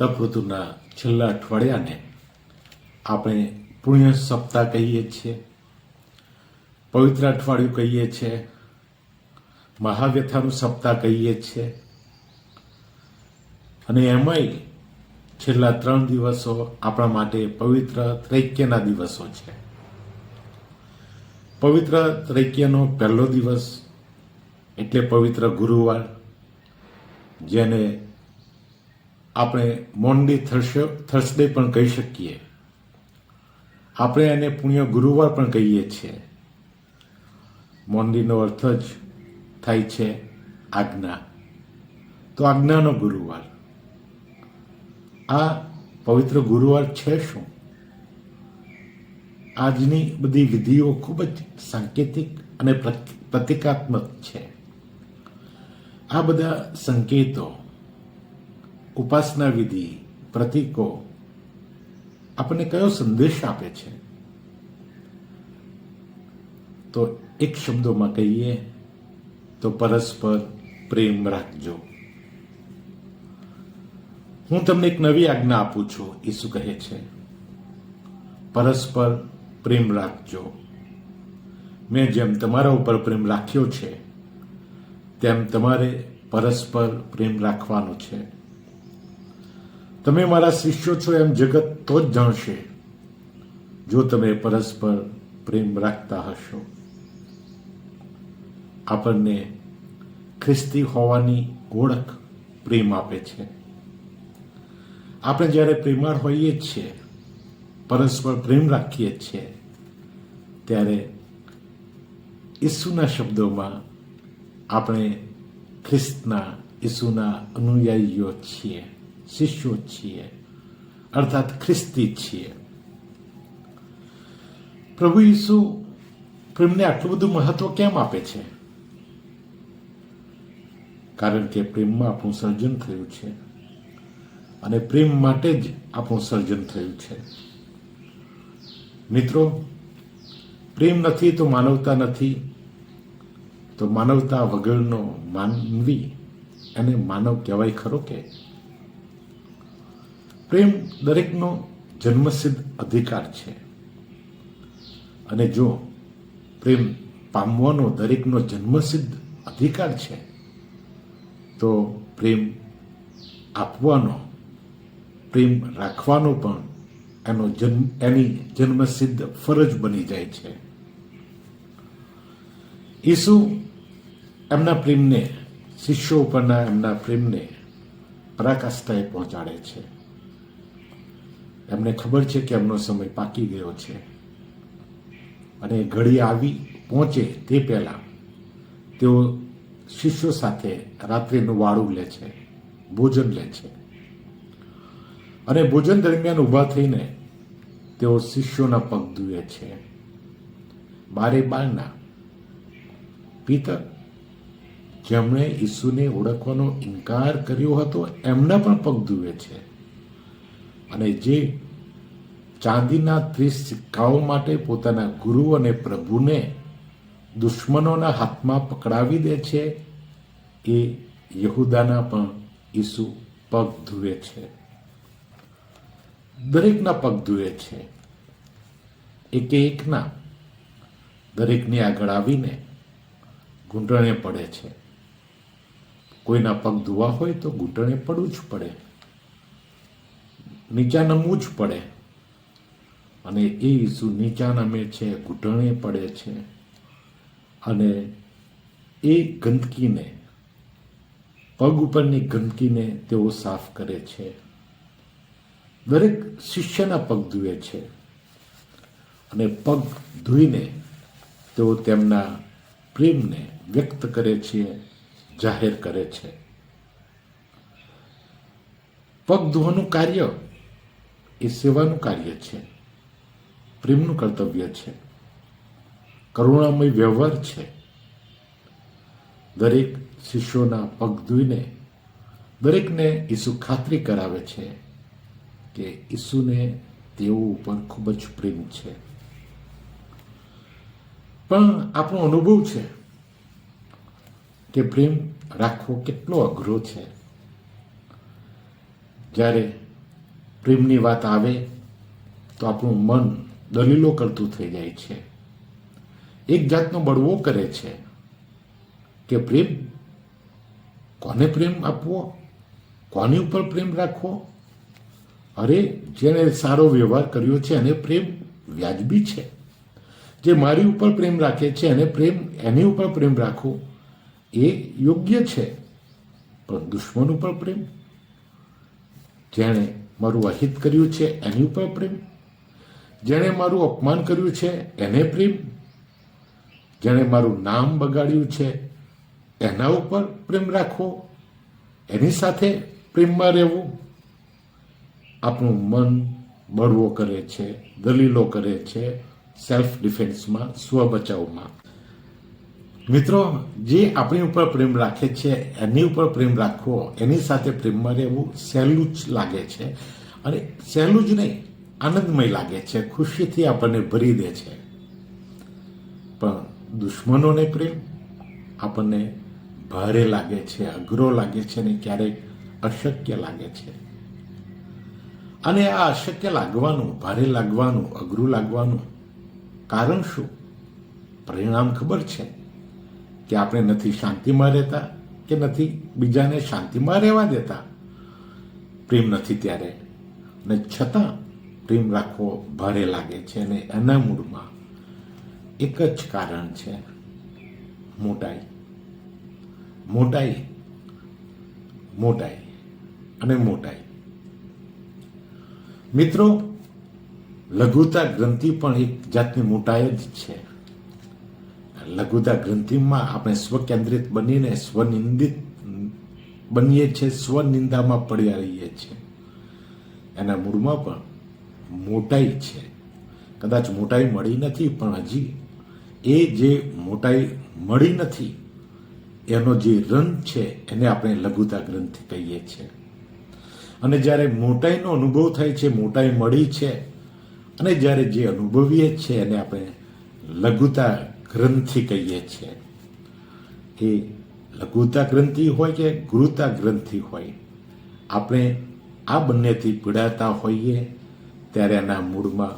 તપ ઋતુના છેલ્લા અઠવાડિયાને આપણે પુણ્ય સપ્તાહ કહીએ છીએ, પવિત્ર અઠવાડિયું કહીએ છીએ, મહાવ્યથાનું સપ્તાહ કહીએ છીએ. અને એમાંય છેલ્લા ત્રણ દિવસો આપણા માટે પવિત્ર ત્રૈક્યના દિવસો છે. પવિત્ર ત્રૈક્યનો પહેલો દિવસ એટલે પવિત્ર ગુરુવાર, જેને આપણે મોન્ડી થર્સ થર્સડે પણ કહી શકીએ. આપણે એને પુણ્ય ગુરુવાર પણ કહીએ છીએ. મોન્ડીનો અર્થ જ થાય છે આજ્ઞા. તો આજ્ઞાનો ગુરુવાર. આ પવિત્ર ગુરુવાર છે શું? આજની બધી વિધિઓ ખૂબ જ સાંકેતિક અને પ્રતિકાત્મક છે. આ બધા સંકેતો ઉપાસના વિધિ, પ્રતીકો આપણને કયો સંદેશ આપે છે? તો એક શબ્દોમાં કહીએ, તો પરસ્પર પ્રેમ રાખજો. હું તમને એક નવી આજ્ઞા આપું છું, ઈસુ કહે છે. પરસ્પર પ્રેમ રાખજો. મેં જેમ તમારા ઉપર પ્રેમ રાખ્યો છે, તેમ તમારે પરસ્પર પ્રેમ રાખવાનો છે. તમે મારા શિષ્યો છો એમ જગત તો જ જાણશે, જો તમે પરસ્પર પ્રેમ રાખતા હશો. આપણને ખ્રિસ્તી હોવાની ઓળખ પ્રેમ આપે છે. આપણે જ્યારે પ્રેમાળ હોઈએ છીએ, પરસ્પર પ્રેમ રાખીએ છીએ, ત્યારે ઈસુના શબ્દોમાં આપણે ખ્રિસ્તના, ઈસુના અનુયાયીઓ છીએ. શિષ્યો છીએ. અર્થાત ખ્રિસ્તી છીએ. પ્રભુ ઈસુ પ્રેમને આટલું બધું મહત્વ કેમ આપે છે? કારણ કે પ્રેમમાં આપણું સર્જન થયું છે. અને પ્રેમ માટે જ આપણું સર્જન થયું છે. મિત્રો, પ્રેમ નથી તો માનવતા નથી. તો માનવતા વગરનો માનવી એને માનવ કહેવાય ખરો કે? પ્રેમ દરેકનો જન્મસિદ્ધ અધિકાર છે. અને જો પ્રેમ પામવાનો દરેકનો જન્મસિદ્ધ અધિકાર છે, તો પ્રેમ આપવાનો, પ્રેમ રાખવાનો પણ એનો જન્મ, એની જન્મસિદ્ધ ફરજ બની જાય છે. ઈસુ એમના પ્રેમને, શિષ્યો ઉપરના એમના પ્રેમને પરાકાષ્ઠાએ પહોંચાડે છે. એમને ખબર છે કે એમનો સમય પાકી ગયો છે. અને ઘડી આવી પહોંચે તે પહેલા તેઓ શિષ્યો સાથે રાત્રિનું વાળું લે છે, ભોજન લે છે. અને ભોજન દરમિયાન ઊભા થઈને તેઓ શિષ્યોના પગ ધુએ છે. બારે બારના પિતર જેમણે ઈસુને ઓળખવાનો ઇનકાર કર્યો હતો, એમના પણ પગ ધુએ છે. અને જે ચાંદીના ત્રીસ સિક્કાઓ માટે પોતાના ગુરુ અને પ્રભુને દુશ્મનોના હાથમાં પકડાવી દે છે, એ યહુદાના પણ ઈસુ પગ ધુએ છે. દરેકના પગ ધુએ છે. એકે એકના. દરેકની આગળ આવીને ઘૂંટણે પડે છે. કોઈના પગ ધોવા હોય તો ઘૂંટણે પડવું જ પડે. નીચા નમવું જ પડે. અને એ ઈસુ નીચા નમે છે, ઘૂંટણે પડે છે. અને એ ગંદકીને, પગ ઉપરની ગંદકીને તેઓ સાફ કરે છે. દરેક શિષ્યના પગ ધુએ છે. અને પગ ધોઈને તેઓ તેમના પ્રેમને વ્યક્ત કરે છે, જાહેર કરે છે. પગ ધોવાનું કાર્ય એ સેવાનું કાર્ય છે. પ્રેમનું કર્તવ્ય છે. કરુણામય વ્યવહાર છે. દરેક શિષ્યોના પગ ધોઈને દરેકને ઈસુ ખાતરી કરાવે છે કે ઈસુને તેઓ ઉપર ખૂબ જ પ્રેમ છે. પણ આપણો અનુભવ છે કે પ્રેમ રાખવો કેટલો અઘરો છે. જ્યારે પ્રેમની વાત આવે તો આપણું મન દલીલો કરતું થઈ જાય છે. એક જાતનો બળવો કરે છે કે પ્રેમ? કોને પ્રેમ આપવો? કોની ઉપર પ્રેમ રાખવો? અરે, જેણે સારો વ્યવહાર કર્યો છે એને પ્રેમ વ્યાજબી છે. જે મારી ઉપર પ્રેમ રાખે છે એને પ્રેમ એની ઉપર પ્રેમ રાખવો એ યોગ્ય છે. પણ દુશ્મન ઉપર પ્રેમ? જેણે મારું અહિત કર્યું છે એની ઉપર પ્રેમ. જેણે મારું અપમાન કર્યું છે એને પ્રેમ. જેણે મારું નામ બગાડ્યું છે એના ઉપર પ્રેમ રાખવો એની સાથે પ્રેમમાં રહેવું. આપણું મન બળવો કરે છે, દલીલો કરે છે સેલ્ફ ડિફેન્સમાં સ્વ બચાવમાં. મિત્રો, જે આપણી ઉપર પ્રેમ રાખે છે, એની ઉપર પ્રેમ રાખવો, એની સાથે પ્રેમમાં રહેવું સહેલું જ લાગે છે. અને સહેલું જ નહીં, આનંદમય લાગે છે, ખુશીથી આપણને ભરી દે છે. પણ દુશ્મનોને પ્રેમ આપણને ભારે લાગે છે, અઘરો લાગે છે અને ક્યારેક અશક્ય લાગે છે. અને આ અશક્ય લાગવાનું, ભારે લાગવાનું, અઘરું લાગવાનું કારણ શું? પરિણામ ખબર છે. કે આપણે નથી શાંતિમાં રહેતા કે નથી બીજાને શાંતિમાં રહેવા દેતા. પ્રેમ નથી ત્યારે. અને છતાં પ્રેમ રાખવો ભારે લાગે છે અને એના મૂળમાં એક જ કારણ છે મોટાઈ. મોટાઈ મોટાઈ અને મોટાઈ. મિત્રો, લઘુતા ગ્રંથિ પણ એક જાતની મોટાઈ જ છે. લઘુતા ગ્રંથિમાં આપણે સ્વકેન્દ્રિત બનીને સ્વનિંદિત બનીએ છીએ, સ્વનિંદામાં પડ્યા રહીએ છીએ. એના મૂળમાં પણ મોટાઈ છે. કદાચ મોટાઈ મળી નથી, પણ હજી એ જે મોટાઈ મળી નથી, એનો જે રંગ છે, એને આપણે લઘુતા ગ્રંથિ કહીએ છીએ. અને જ્યારે મોટાઈનો અનુભવ થાય છે, મોટાઈ મળી છે, અને જ્યારે જે અનુભવીએ છીએ, એને આપણે લઘુતા ગ્રંથિ કહીએ છીએ. એ લઘુતા ગ્રંથિ હોય કે ગુરુતા ગ્રંથિ હોય, આપણે આ બંનેથી પીડાતા હોઈએ ત્યારે એના મૂળમાં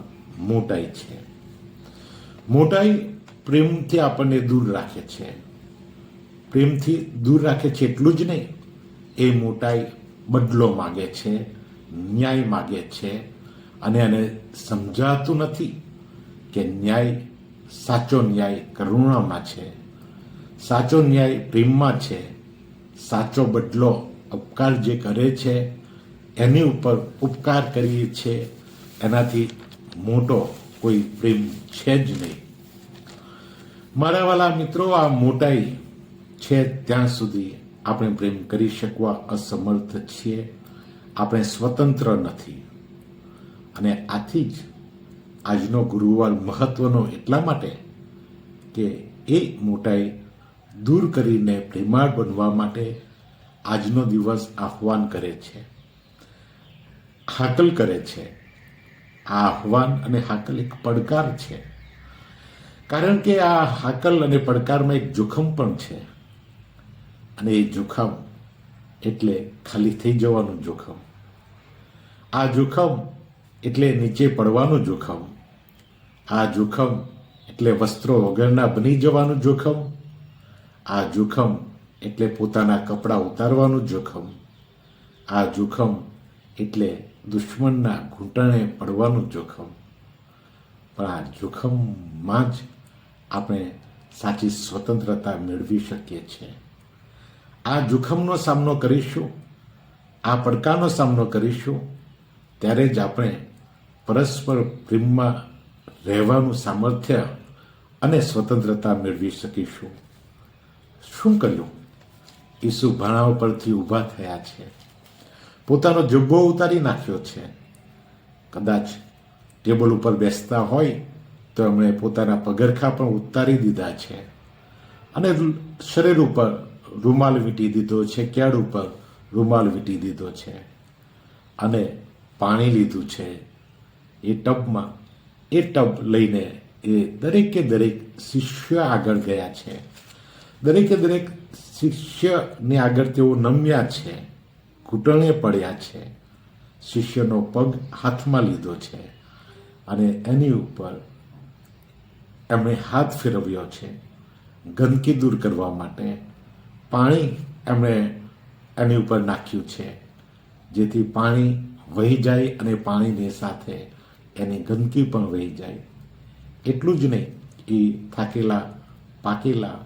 મોટાઈ છે. મોટાઈ પ્રેમથી આપણને દૂર રાખે છે. પ્રેમથી દૂર રાખે છે એટલું જ નહીં, એ મોટાઈ બદલો માગે છે, ન્યાય માગે છે અને એને સમજાતું નથી કે ન્યાય સાચો ન્યાય કરુણામાં છે. સાચો ન્યાય પ્રેમમાં છે. સાચો બદલો ઉપકાર જે કરે છે, એની ઉપર ઉપકાર કરીએ છીએ એનાથી મોટો કોઈ પ્રેમ છે જ નહીં. મારા વાલા મિત્રો, આ મોટાઈ છે ત્યાં સુધી આપણે પ્રેમ કરી શકવા અસમર્થ છીએ. આપણે સ્વતંત્ર નથી. અને આથી જ આજનો ગુરુવાર મહત્વનો એટલા માટે કે એ મોટાઈ દૂર કરીને પ્રેમાળ બનવા માટે આજનો દિવસ આહ્વાન કરે છે. હાકલ કરે છે. આ આહ્વાન અને હાકલ એક પડકાર છે. કારણ કે આ હાકલ અને પડકારમાં એક જોખમ પણ છે. અને એ જોખમ એટલે ખાલી થઈ જવાનું જોખમ. આ જોખમ એટલે નીચે પડવાનું જોખમ. આ જોખમ એટલે વસ્ત્રો વગરના બની જવાનું જોખમ. આ જોખમ એટલે પોતાના કપડાં ઉતારવાનું જોખમ. આ જોખમ એટલે દુશ્મનના ઘૂંટણે પડવાનું જોખમ. પણ આ જોખમમાં જ આપણે સાચી સ્વતંત્રતા મેળવી શકીએ છીએ. આ જોખમનો સામનો કરીશું, આ પડકારનો સામનો કરીશું, ત્યારે જ આપણે પરસ્પર પ્રેમમાં રહેવાનું સામર્થ્ય અને સ્વતંત્રતા મેળવી શકીશું. શું કર્યું? ઈસુ ભાણાઓ પરથી ઊભા થયા છે. પોતાનો જબ્બો ઉતારી નાખ્યો છે. કદાચ ટેબલ ઉપર બેસતા હોય તો એમણે પોતાના પગરખા પણ ઉતારી દીધા છે. અને શરીર ઉપર રૂમાલ વીંટી દીધો છે કેળ ઉપર રૂમાલ વીંટી દીધો છે. અને પાણી લીધું છે. એ ટબમાં, એ ટબ લઈને એ દરેકે દરેક શિષ્ય આગળ ગયા છે. દરેકે દરેક શિષ્યને આગળ તેઓ નમ્યા છે ઘૂંટણે પડ્યા છે, શિષ્યનો પગ હાથમાં લીધો છે અને એની ઉપર એમણે હાથ ફેરવ્યો છે ગંદકી દૂર કરવા માટે. પાણી એમણે એની ઉપર નાખ્યું છે, જેથી પાણી વહી જાય અને પાણીની સાથે એની ગંદકી પણ વહી જાય. એટલું જ નહીં એ થાકેલા, પાકેલા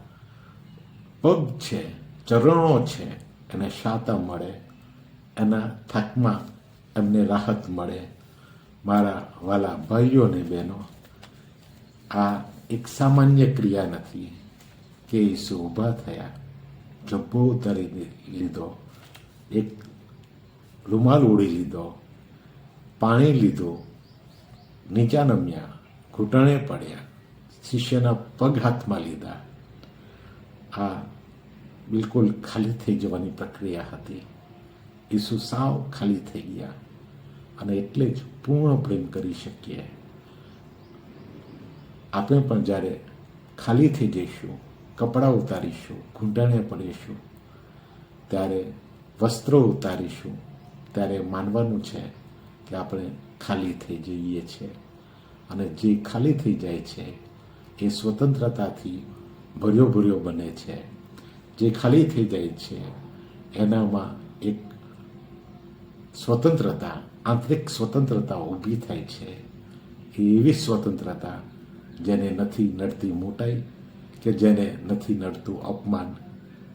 પગ છે, ચરણો છે, એને શાતા મળે, એના થાકમાં એમને રાહત મળે. મારા વાલા ભાઈઓ અને બહેનો, આ એક સામાન્ય ક્રિયા નથી કે ઈસુ ઊભા થયા, જબ્બો ઉતારી લીધો, એક રૂમાલ ઓળી લીધો, પાણી લીધું નીચા નમ્યા ઘૂંટણે પડ્યા, શિષ્યના પગ હાથમાં લીધા. આ બિલકુલ ખાલી થઈ જવાની પ્રક્રિયા હતી. ઈસુ સાવ ખાલી થઈ ગયા અને એટલે જ પૂર્ણ પ્રેમ કરી શકીએ. આપણે પણ જ્યારે ખાલી થઈ જઈશું, કપડાં ઉતારીશું, ઘૂંટણે પડીશું, ત્યારે વસ્ત્રો ઉતારીશું, ત્યારે માનવાનું છે કે આપણે ખાલી થઈ જઈએ છીએ. અને જે ખાલી થઈ જાય છે, એ સ્વતંત્રતાથી ભર્યો ભર્યો બને છે. જે ખાલી થઈ જાય છે, એનામાં એક સ્વતંત્રતા, આંતરિક સ્વતંત્રતા ઊભી થાય છે. એ એવી સ્વતંત્રતા જેને નથી નડતી મોટાઈ, કે જેને નથી નડતું અપમાન,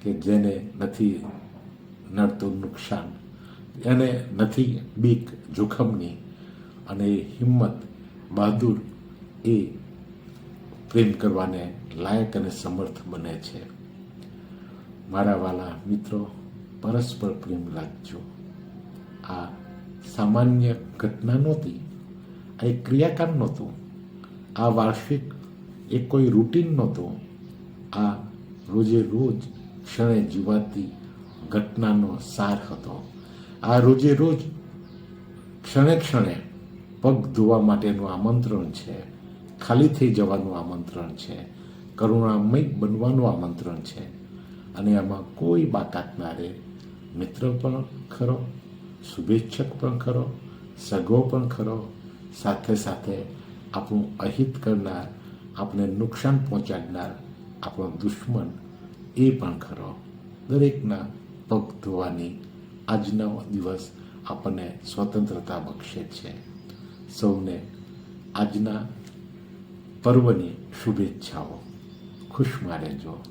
કે જેને નથી નડતું નુકસાન. એને નથી બીક જોખમની અને એ હિંમત, બહાદુર એ પ્રેમ કરવાને લાયક અને સમર્થ બને છે. મારા વાલા મિત્રો, પરસ્પર પ્રેમ રાખજો. આ સામાન્ય ઘટના નહોતી, આ એક ક્રિયાકાંડ નહોતું, આ વાર્ષિક એ કોઈ રૂટીન નહોતું. આ રોજે રોજ ક્ષણે જીવાતી ઘટનાનો સાર હતો. આ રોજે રોજ ક્ષણે ક્ષણે પગ ધોવા માટેનું આમંત્રણ છે. ખાલી થઈ જવાનું આમંત્રણ છે. કરુણામય બનવાનું આમંત્રણ છે. અને આમાં કોઈ બાકાત ના રહે. મિત્ર પણ ખરો, શુભેચ્છક પણ ખરો, સગો પણ ખરો. સાથે સાથે આપણું અહિત કરનાર આપણે નુકસાન પહોંચાડનાર આપણો દુશ્મન એ પણ ખરો. દરેકના પગ ધોવાની આજનો દિવસ આપણને સ્વતંત્રતા બક્ષે છે. સૌને આજના પર્વની શુભેચ્છાઓ. ખુશમાં રહેજો